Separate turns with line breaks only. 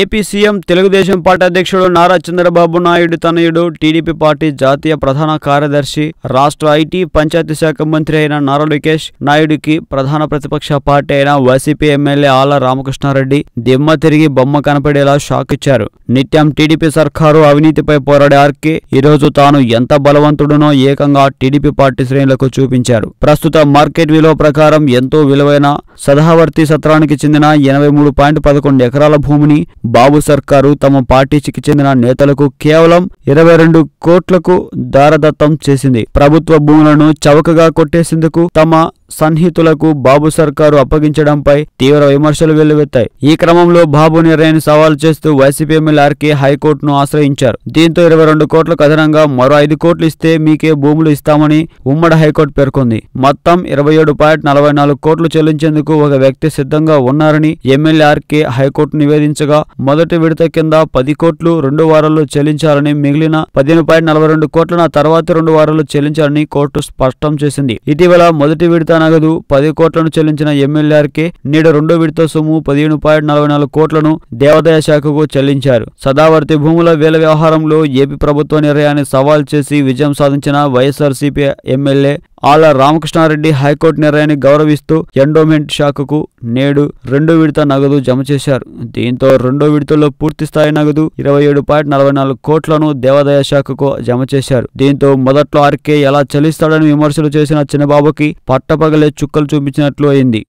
AP CM Telugu Desam party అధ్యక్షుడు నారా చంద్రబాబు నాయుడు తనయుడు TDP party జాతీయ ప్రధాన కార్యదర్శి రాష్ట్ర ఐటీ పంచాయతీ శాఖ మంత్రి అయిన నారా లోకేష్ నాయుడుకి ప్రధాన ప్రతిపక్ష పార్టీ అయిన వైసీపీ ఎమ్మెల్యే ఆల రామకృష్ణారెడ్డి దిమ్మ తిరిగి బొమ్మ కనపడేలా షాక్ ఇచ్చారు నిత్యం టీడీపీ సర్కారు అవినీతిపై పోరాడే ఆర్కే ఈరోజు తాను ఎంత బలవంతుడునో ఏకంగా టీడీపీ పార్టీ శ్రేణులకు చూపించారు ప్రస్తుత మార్కెట్ విలువ ప్రకారం ఎంతో విలువైన సదావర్తి సత్రానికి చెందిన ఎనభై మూడు పాయింట్ పదకొండు ఎకరాల భూమిని బాబు సర్కారు తమ పార్టీకి చెందిన నేతలకు కేవలం ఇరవై రెండు కోట్లకు దారదత్తం చేసింది ప్రభుత్వ భూములను చవకగా కొట్టేసేందుకు తమ సన్నిహితులకు బాబు సర్కారు అప్పగించడంపై తీవ్ర విమర్శలు వెల్లువెత్తాయి ఈ క్రమంలో బాబు నిర్ణయాన్ని సవాల్ చేస్తూ వైసీపీ ఎమ్మెల్యేఆర్కే హైకోర్టును ఆశ్రయించారు దీంతో ఇరవై రెండు కోట్లకు అదనంగా మరో ఐదు కోట్లు ఇస్తే మీకే భూములు ఇస్తామని ఉమ్మడి హైకోర్టు పేర్కొంది మొత్తం ఇరవై ఏడు పాయింట్ నలభై నాలుగు కోట్లు చెల్లించేందుకు ఒక వ్యక్తి సిద్ధంగా ఉన్నారని ఎమ్మెల్యేఆర్కే హైకోర్టు నివేదించగా మొదటి విడత కింద పది కోట్లు రెండు వారాల్లో చెల్లించాలని మిగిలిన పదిహేను పాయింట్ నలభై రెండు కోట్లను తర్వాత రెండు వారాల్లో చెల్లించాలని కోర్టు స్పష్టం చేసింది ఇటీవల మొదటి విడత నగదు పది కోట్లను చెల్లించిన ఎమ్మెల్యేకి నేడు రెండో విడత సొమ్ము పదిహేను పాయింట్ నలభై నాలుగు కోట్లను దేవాదాయ శాఖకు చెల్లించారు సదావర్తి భూముల వేల వ్యవహారంలో ఏపీ ప్రభుత్వ నిర్ణయాన్ని సవాల్ చేసి విజయం సాధించిన వైఎస్ఆర్సీపీ ఎమ్మెల్యే ఆళ్ల రామకృష్ణారెడ్డి హైకోర్టు నిర్ణయాన్ని గౌరవిస్తూ ఎండోమెంట్ శాఖకు నేడు రెండో విడత నగదు జమ చేశారు దీంతో రెండో విడతలో పూర్తిస్థాయి నగదు ఇరవై ఏడు పాయింట్ నలభై నాలుగు కోట్లను దేవాదాయ శాఖకు జమ చేశారు దీంతో మొదట్లో ఆర్కే ఎలా చలిస్తాడని విమర్శలు చేసిన చిన్నబాబుకి పట్టపగలే చుక్కలు చూపించినట్లు అయింది